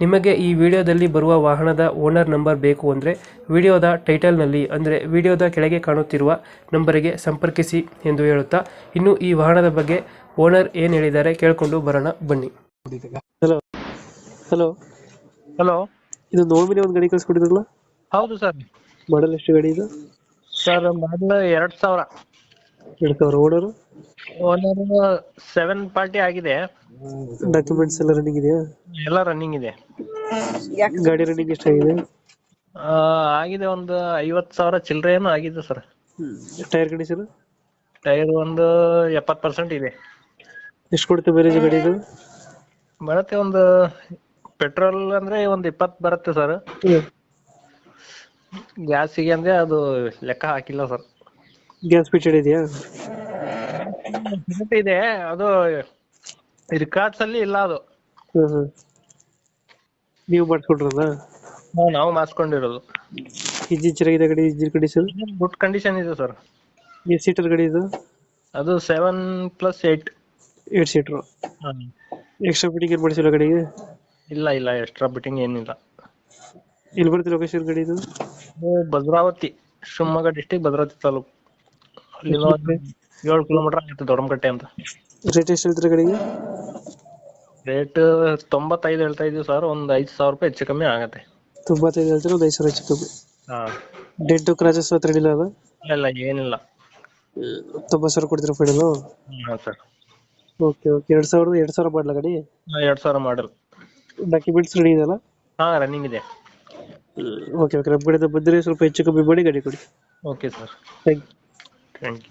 ನಿಮಗೆ ಈ ವಿಡಿಯೋದಲ್ಲಿ ಬರುವ ವಾಹನದ ಓನರ್ ನಂಬರ್ ಬೇಕು ಅಂದರೆ ವಿಡಿಯೋದ ಟೈಟಲ್ನಲ್ಲಿ ಅಂದರೆ ವಿಡಿಯೋದ ಕೆಳಗೆ ಕಾಣುತ್ತಿರುವ ನಂಬರಿಗೆ ಸಂಪರ್ಕಿಸಿ ಎಂದು ಹೇಳುತ್ತಾ ಇನ್ನು ಈ ವಾಹನದ ಬಗ್ಗೆ ಓನರ್ ಏನು ಹೇಳಿದ್ದಾರೆ ಕೇಳಿಕೊಂಡು ಬರೋಣ ಬನ್ನಿ. ಹಲೋ ಹಲೋ ಹಲೋ ಇದು ನೋವಿನ ಒಂದು ಗಾಡಿ ಕಳಿಸ್ಕೊಟ್ಟಿದ್ರಲ್ಲ? ಹೌದು ಸರ್. ಮಾಡಲ್ ಎಷ್ಟು ಗಾಡಿ ಇದು? ಸರ್ ಮಾಡಲ್ ಎರಡು ಸಾವಿರ. ಎರಡು ಸಾವಿರ. ಓನರು? ಓನರ್ ಸೆವೆನ್ ಪಾರ್ಟಿ ಆಗಿದೆ. ಡಾಕ್ಯುಮೆಂಟ್ಸ್ ಎಲ್ಲ ರನ್ನಿಂಗ್ ಇದೆಯಾ? ಎಲ್ಲ ರನ್ನಿಂಗ್ ಇದೆ. ಗಾಡಿ ರನ್ನಿಂಗ್ ಎಷ್ಟಾಗಿದೆ? ಆ, ಆಗಿದೆ ಒಂದು ಐವತ್ ಸಾವಿರ ಚಿಲ್ಲರೆ ಏನೋ ಆಗಿದೆ ಸರ್ ಟೈರ್ ಕಂಡೀಷನ್ ಟೈರ್ ಒಂದು ಎಪ್ಪತ್ ಪರ್ಸೆಂಟ್ ಇದೆ. ಎಷ್ಟು ಕೊಡುತ್ತೆ ಮೈಲೇಜ್ ಗಾಡಿ ಇದು? ಬರುತ್ತೆ ಒಂದು ಪೆಟ್ರೋಲ್ ಅಂದ್ರೆ ಒಂದು ಇಪ್ಪತ್ ಬರುತ್ತೆ ಸರ್ ಗ್ಯಾಸಿಗೆ ಅಂದ್ರೆ ಅದು ಲೆಕ್ಕ ಹಾಕಿಲ್ಲ ಸರ್ ಗ್ಯಾಸ್ ಫಿಟೆಡ್ ಇದೆಯಾ? ಇದೆ ಅದು ರಿಕಾರ್ಡ್ಸ್ ಅಲ್ಲಿ ಇಲ್ಲ ಅದು. ನೀವು ಮಾಡಿಸ್ಕೊಟ್ರಲ್ಲ ನಾವು- ನಾವು ಮಾಡಿಸ್ಕೊಂಡಿರೋದು. ಇಂಜಿನ್ ಚೆನ್ನಾಗಿದೆ ಗಾಡಿ ಇಂಜಿನ್ ಕಂಡೀಷನ್ ಗುಡ್ ಕಂಡೀಷನ್ ಇದೆ ಸರ್. ಎಷ್ಟು ಸೀಟರ್ ಗಾಡಿ ಇದು? ಅದು seven plus eight eight seater extra fitting ಏನು ಮಾಡಿಸಿಲ್ಲ ಗಾಡಿಗೆ ಇಲ್ಲ ಇಲ್ಲ ಎಕ್ಸ್ಟ್ರಾ ಬಿಟ್ಟಿಂಗ್ ಏನಿಲ್ಲ. ಇಲ್ಲಿ ಬರುತ್ತೆ ಲೊಕೇಶನ್ ಗಾಡಿ ಇದು? ಭದ್ರಾವತಿ ಶಿವಮೊಗ್ಗ ಡಿಸ್ಟಿಕ್ ಭದ್ರಾವತಿ ತಾಲೂಕು. ಅಲ್ಲಿ ಏಳು ಕಿಲೋಮೀಟರ್ ಆಗುತ್ತೆ ದೊಡ್ಡಮಕಟ್ಟೆ ಅಂತ. ರೇಟ್ ಎಷ್ಟು ಹೇಳ್ತೀರಾ ಗಾಡಿಗೆ? ರೇಟ್ ತೊಂಬತ್ತೈದು ಹೇಳ್ತಾ ಇದೀವಿ ಸರ್ ಒಂದ್ ಐದು ಸಾವಿರ ರೂಪಾಯಿ ಹೆಚ್ಚು ಕಮ್ಮಿ ಆಗತ್ತೆ. ತೊಂಬತ್ತೈದು ಹೇಳ್ತೀರಾ ಒಂದು ಐದು ಸಾವಿರ ಹೆಚ್ಚು ಕಮ್ಮಿ? ಹಾ. ಡೆಡ್ ಕ್ರಾಚಸ್ ಹತ್ರ ಇಲ್ಲ ಅದು ಇಲ್ಲ ಏನಿಲ್ಲ. ತೊಂಬತ್ತು ಸಾವಿರ ಕೊಡ್ತೀರಾ ಫೈನಲು ಹಾ ಸರ್ ಓಕೆ ಓಕೆ ಎರಡು ಸಾವಿರದ ಎರಡು ಸಾವಿರ ಮಾಡಲ ಗಾಡಿ? ಎರಡ್ ಸಾವಿರ ಮಾಡಲ್. ಡಾಕ್ಯುಮೆಂಟ್ಸ್ ರೆಡಿ ಇದೆಯಲ್ಲ? ಹಾ ರನ್ನಿಂಗ್ ಇದೆ. ಓಕೆ ಓಕೆ ನಮ್ಮ ಕಡೆಯಿಂದ ಬಂದರೆ ಸ್ವಲ್ಪ ಹೆಚ್ಚು ಕಮ್ಮಿ ಮಾಡಿ ಗಾಡಿ ಕೊಡಿ. Okay sir thank you thank you